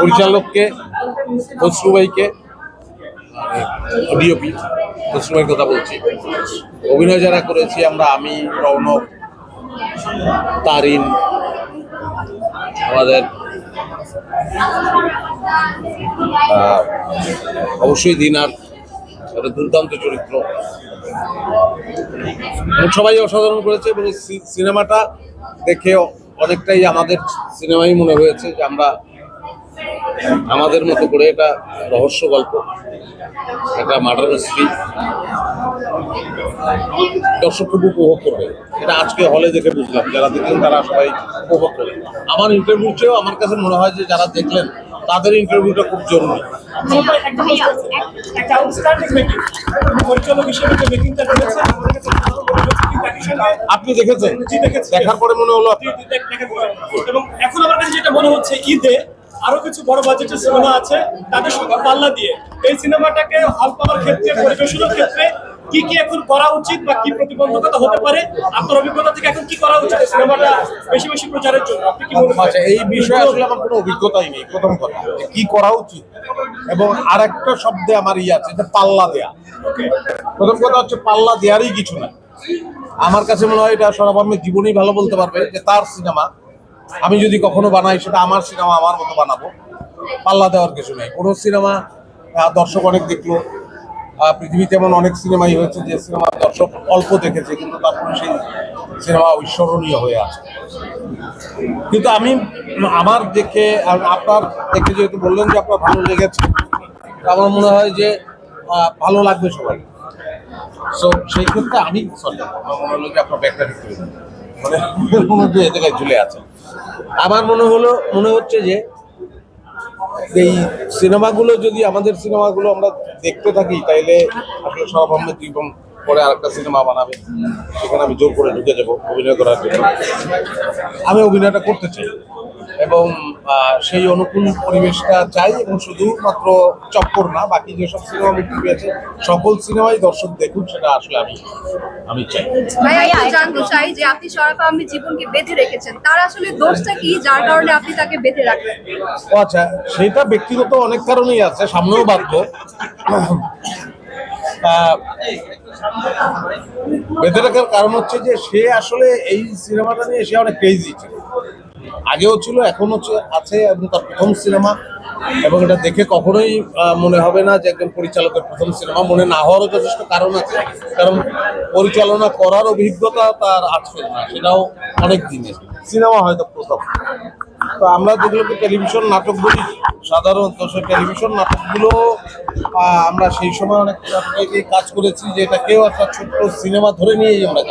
পরিচালককে খসরু ভাইকে ডিওপি খসরু ভাইয়ের কথা বলছি। অভিনয় যারা করেছি আমরা, আমি, রৌনক, তারিন, আমাদের অবশ্যই দিনার, একটা দুর্দান্ত চরিত্র। সবাই অসাধারণ করেছে, এবং সিনেমাটা দেখে অনেকটাই আমাদের সিনেমাই মনে হয়েছে যে আমরা আমাদের মতো করে এটা রহস্য গল্প একটা মার্ডার মিস্ট্রি দর্শক খুব উপভোগ করবে। এটা আজকে হলে দেখে বুঝলাম যারা দেখলেন তারা সবাই উপভোগ করবে। আমার ইন্টারভিউ চেয়েও আমার কাছে মনে হয় যে যারা দেখলেন তাদের ইন্টারভিউটা খুব জরুরি। মনে আপনি দেখেছেন? দেখার পরে মনে হলো। এবং এখন আমার কাছে যেটা মনে হচ্ছে ঈদে আরও কিছু বড় বাজেটের সিনেমা আছে তাদের সঙ্গে পাল্লা দিয়ে। এই সিনেমাটাকে হল পাওয়ার ক্ষেত্রে পরিবেশনের ক্ষেত্রে কি কি এখন করা উচিত বা কি প্রতিবন্ধকতা হতে পারে? আপনার অভিজ্ঞতা থেকে এখন কি করা উচিত সিনেমাটা বেশি বেশি প্রচারের জন্য? আপনি কি মনে আচ্ছা এই বিষয়ে আসলে আমার কোনো অভিজ্ঞতাই নেই প্রথম কথা কি করা উচিত। এবং আরেকটা শব্দে আমার ইয়ে আছে যে পাল্লা দেয়া। প্রথম কথা হচ্ছে পাল্লা দেওয়ারই কিছু না আমার কাছে মনে হয় এটা সরব আহমেদ জীবনেই ভালো বলতে পারবে যে তার সিনেমা আমি যদি কখনো বানাই, সেটা আমার সিনেমা আমার মতো বানাবো। পাল্লা দেওয়ার কিছু নেই। কোনো সিনেমা দর্শক অনেক দেখল। পৃথিবীতে এমন অনেক সিনেমাই হয়েছে যে সিনেমা দর্শক অল্প দেখেছে, কিন্তু তারপরে সেই সিনেমা ঐশ্বরণীয় হয়ে আছে। কিন্তু আমি, আমার দেখে আপনার দেখে যেহেতু বললেন যে আপনার ভালো লেগেছে, আমার মনে হয় যে ভালো লাগবে সবাই। সো সেই ক্ষেত্রে আমি সরি আমার মনে হলো যে আপনার ব্যাগটা ঠিক করে। মানে এ জায়গায় ঝুলে আছে আমার মনে হলো, মনে হচ্ছে যে এই সিনেমাগুলো যদি আমাদের সিনেমাগুলো আমরা দেখতে থাকি, তাইলে আসলে সব আহমেদ বোন পরে আরেকটা সিনেমা বানাবে। সেখানে আমি জোর করে ঢুকে যাব অভিনয় করার জন্য। আমি অভিনয়টা করতে চাই। এবং সেই অনুকূল পরিবেশটা চাই এবং শুধুমাত্র চক্কর না বাকি যেসব সিনেমা মুক্তি পেয়েছে সকল সিনেমাই দর্শক দেখুন সেটা আসলে আমি আমি চাই। জানতে চাই যে আপনি শরাফ আহমেদ জীবনকে বেঁধে রেখেছেন তার আসলে দোষটা কি যার কারণে আপনি তাকে বেঁধে রাখলেন? আচ্ছা সেটা ব্যক্তিগত অনেক কারণেই আছে সামনেও বাঁধবো। বেঁধে রাখার কারণ হচ্ছে যে সে আসলে এই সিনেমাটা নিয়ে সে অনেক ক্রেজি ছিল। আগেও ছিল, এখনও আছে এবং তার প্রথম সিনেমা। এবং এটা দেখে কখনোই মনে হবে না যে একজন পরিচালকের প্রথম সিনেমা। মনে না হওয়ারও যথেষ্ট কারণ আছে। কারণ পরিচালনা করার অভিজ্ঞতা তার আছে না, সেটাও অনেক দিনের। সিনেমা হয়তো প্রথম। তো আমরা যেগুলোকে টেলিভিশন নাটক বলি সাধারণত সেই টেলিভিশন নাটকগুলো আমরা সেই সময় অনেক কাজ করেছি যে এটাকেও একটা ছোট্ট সিনেমা ধরে নিয়েই আমরা